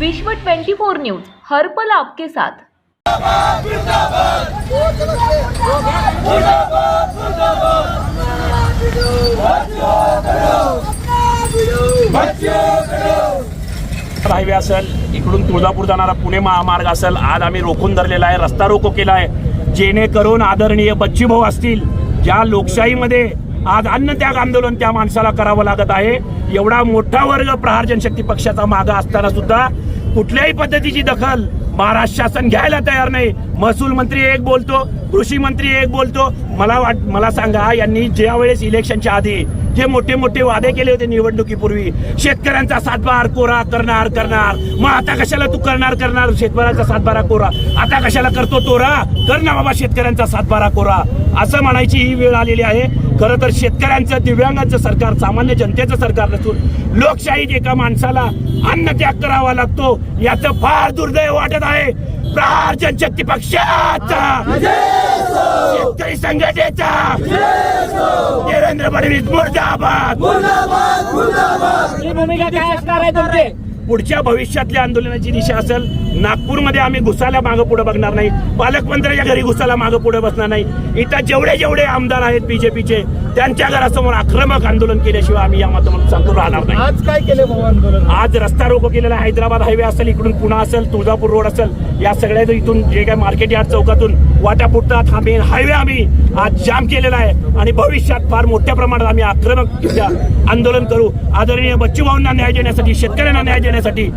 विश्व 24 न्यूज हर्पल आपके साथ. हायवे असेल इकडून तुळजापूर जाणारा पुणे महामार्ग असेल आज आम्ही रोखून धरलेला आहे रस्ता रोको केला आहे. जेणेकरून आदरणीय बच्चीभाऊ असतील ज्या लोकशाहीमध्ये आज अन्नत्याग आंदोलन त्या माणसाला करावं लागत आहे एवढा मोठा वर्ग प्रहार जनशक्ती पक्षाचा मागा असताना सुद्धा कुठल्याही पद्धतीची दखल महाराष्ट्र शासन घ्यायला तयार नाही. महसूल मंत्री एक बोलतो कृषी मंत्री एक बोलतो. मला वाट मला सांगा यांनी ज्यावेळेस इलेक्शनच्या आधी जे मोठे मोठे वादे केले होते निवडणुकीपूर्वी शेतकऱ्यांचा सातबार कोरा करणार करणार. मग आता कशाला तू करणार करणार? शेतकऱ्यांचा सातबारा कोरा. आता कशाला करतो तोरा? कर ना बाबा शेतकऱ्यांचा सातबारा कोरा. असं म्हणायची ही वेळ आलेली आहे. खरं तर शेतकऱ्यांचं दिव्यांगांचं सरकार सामान्य जनतेचं सरकार नसून लोकशाहीत एका माणसाला अन्न त्याग करावा लागतो. याचं फार दुर्दैव वाटत आहे. प्रहार जनशक्ती पक्षाचा. शेतकरी संघटनेचा देवेंद्र फडणवीस मुर्दाबाद. ही भूमिका काय असणार आहे तुमची? पुढच्या भविष्यातल्या आंदोलनाची दिशा असेल नागपूरमध्ये आम्ही घुसायला मागं पुढे बघणार नाही. पालकमंत्र्याच्या घरी घुसायला मागं पुढे बसणार नाही. इथं जेवढे जेवढे आमदार आहेत बीजेपीचे त्यांच्या घरासमोर आक्रमक आंदोलन केल्याशिवाय आम्ही या माध्यमातून सांगतो राहणार नाही. आज काय केले भाऊ आंदोलन? आज रस्ता रोको केलेला. हैदराबाद हायवे असेल इकडून पुणा असेल तुळजापूर रोड असेल या सगळ्या इथून जे काय मार्केट यार्ड चौकातून वाटा फुटतात हा मेन हायवे आम्ही आज जाम केलेला आहे. आणि भविष्यात फार मोठ्या प्रमाणात आम्ही आक्रमक आंदोलन करू. आदरणीय बच्चू भाऊंना न्याय देण्यासाठी शेतकऱ्यांना न्याय देण्यासाठी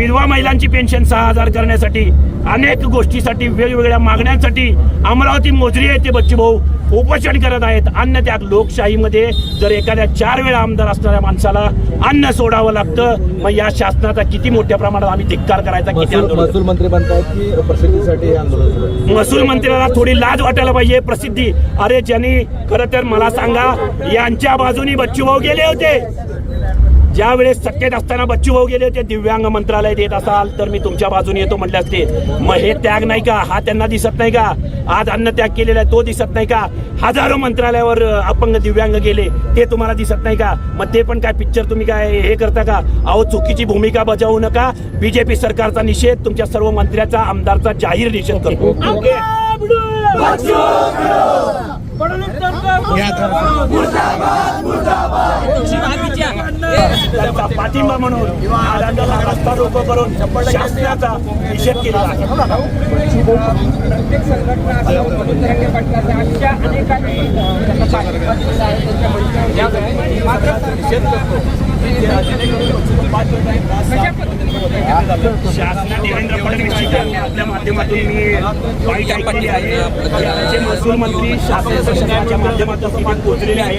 विधवा महिलांची पेन्शन सहा हजार करण्यासाठी अनेक गोष्टीसाठी वेगवेगळ्या मागण्यांसाठी अमरावती मोजरी ते बच्चू भाऊ उपोषण करत आहेत. अन्न त्याग लोकशाहीमध्ये जर एखाद्या चार वेळा आमदार असणाऱ्या माणसाला अन्न सोडावं लागतं मग या शासनाचा किती मोठ्या प्रमाणात आम्ही धिक्कार करायचा किती महसूल मंत्री म्हणतायत की प्रसिद्धीसाठी हे आंदोलन. महसूल मंत्र्याला थोडी लाज वाटायला पाहिजे प्रसिद्धी. अरे ज्यांनी खरं तर मला सांगा यांच्या बाजूनी बच्चूभाऊ गेले होते. ज्या वेळेस सत्तेत असताना बच्चूभाऊ गेले होते दिव्यांग मंत्रालयात येत असाल तर मी तुमच्या बाजूने येतो म्हटले असते. मग हे त्याग नाही का? हा त्यांना दिसत नाही का? आज अन्न त्याग केलेला आहे तो दिसत नाही का? हजारो मंत्रालयावर अपंग दिव्यांग गेले ते तुम्हाला दिसत नाही का? मग ते पण काय पिक्चर तुम्ही काय हे करता का? अहो चुकीची भूमिका बजावू नका. बीजेपी सरकारचा निषेध तुमच्या सर्व मंत्र्याचा आमदारचा जाहीर निषेध करतो. त्यांचा पाठिंबा म्हणून रस्ता रोको करून शासनाचा निषेध आहे. प्रत्येक संघटना त्यांच्या भूमिकेवर. यावेळी मात्र कशा पद्धतीने शासना देवेंद्र फडणवीस आपल्या माध्यमातून मी वाईट ऐकलेली आहे. राज्याचे महसूल मंत्री शासन प्रशासनाच्या माध्यमातून तिथे पोहोचलेले आहे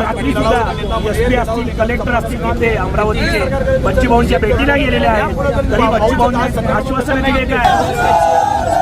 रात्री सुद्धा एस पी असतील कलेक्टर असतील तिथे अमरावतीचे बच्चूभाऊंच्या भेटीला गेलेले आहेत. तरी बच्चूभाऊंनी आश्वासन दिले काय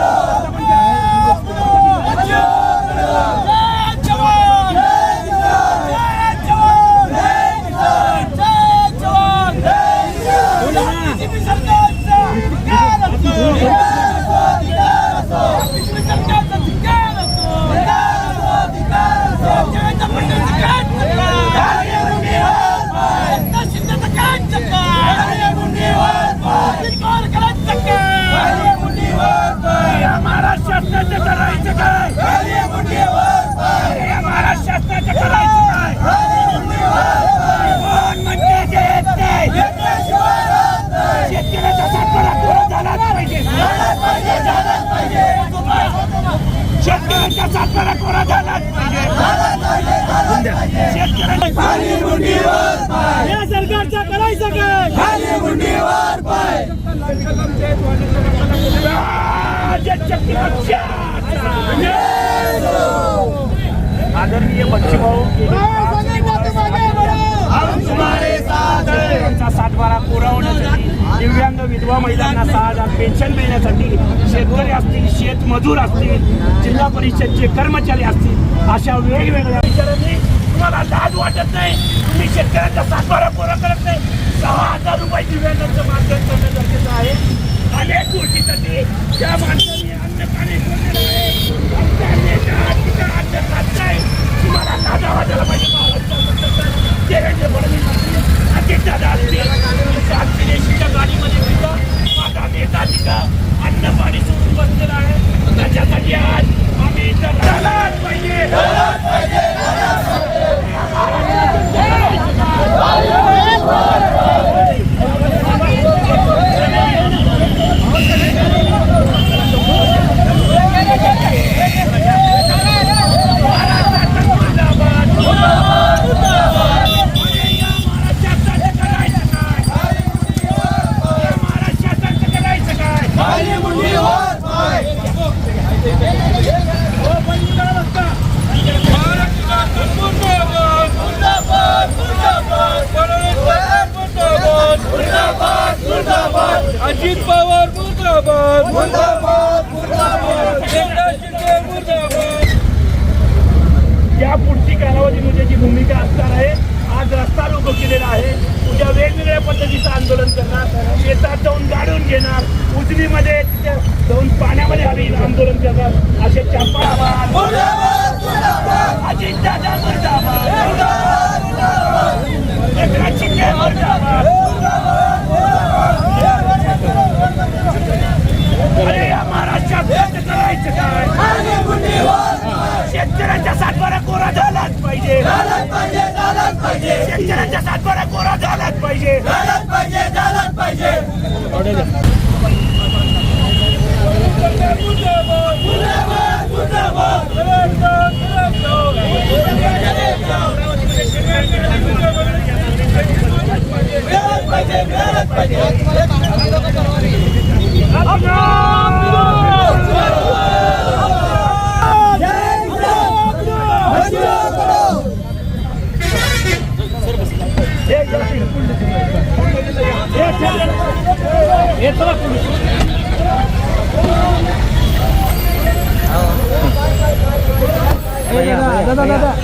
महाराष्ट्राचं करायचं काय या महाराष्ट्राचं करायचं काय कोण म्हणते जे येत नाही शेतकऱ्याचा सातबारा कोरा झालाच पाहिजे शेतकऱ्यांचा सातबारा कोरा झालाच पाहिजे शेतकऱ्यांचा या सरकारचा करायचं काय जनशक्ती पक्षाचा आदरणीय बच्चूभाऊ त्यांचा सातबारा पुरवण्यासाठी दिव्यांग विधवा महिलांना सहा हजार पेन्शन मिळण्यासाठी शेतकरी असतील शेतमजूर असतील जिल्हा परिषदचे कर्मचारी असतील अशा वेगवेगळ्या विचारांनी तुम्हाला लाज वाटत नाही तुम्ही शेतकऱ्यांचा सातबारा पुरा करत नाही सहा हजार रुपये दिव्यांगांचं मार्गदर्शन करणं गरजेचं आहे. अनेक गोष्टीसाठी त्या माणसाने अन्न पाणी सोडलेलं आहे आमच्या नेत्या तिथं अन्न खात नाही तुम्हाला लाजा वाटायला पाहिजे महाराष्ट्राचं सरकार. देवेंद्र फडणवीस असतील अजितदादा असतील सातशे गाडीमध्ये सुद्धा अजित पवार मुर्दाबाद. मुर्दाबाद मुर्दाबाद. एकनाथ शिंदे मुर्दाबाद. या पुढची कालावधीमध्ये जी भूमिका असणार आहे आज रस्ता रोको केलेला आहे. उद्या वेगवेगळ्या पद्धतीचं आंदोलन करणार. शेतात जाऊन गाडून घेणार. उजनीमध्ये तिथे जाऊन पाण्यामध्ये आम्ही आंदोलन करणार. असे चंपाबाद अजित दादा मुर्दाबाद. एकनाथ शिंदे मुर्दाबाद. या महाराष्ट्रात बंद करायचं काय? शेतकऱ्यांच्या सातबारा कोरा झालाच पाहिजे. शेतकऱ्यांच्या सातबारा कोरा झालाच पाहिजे. да да.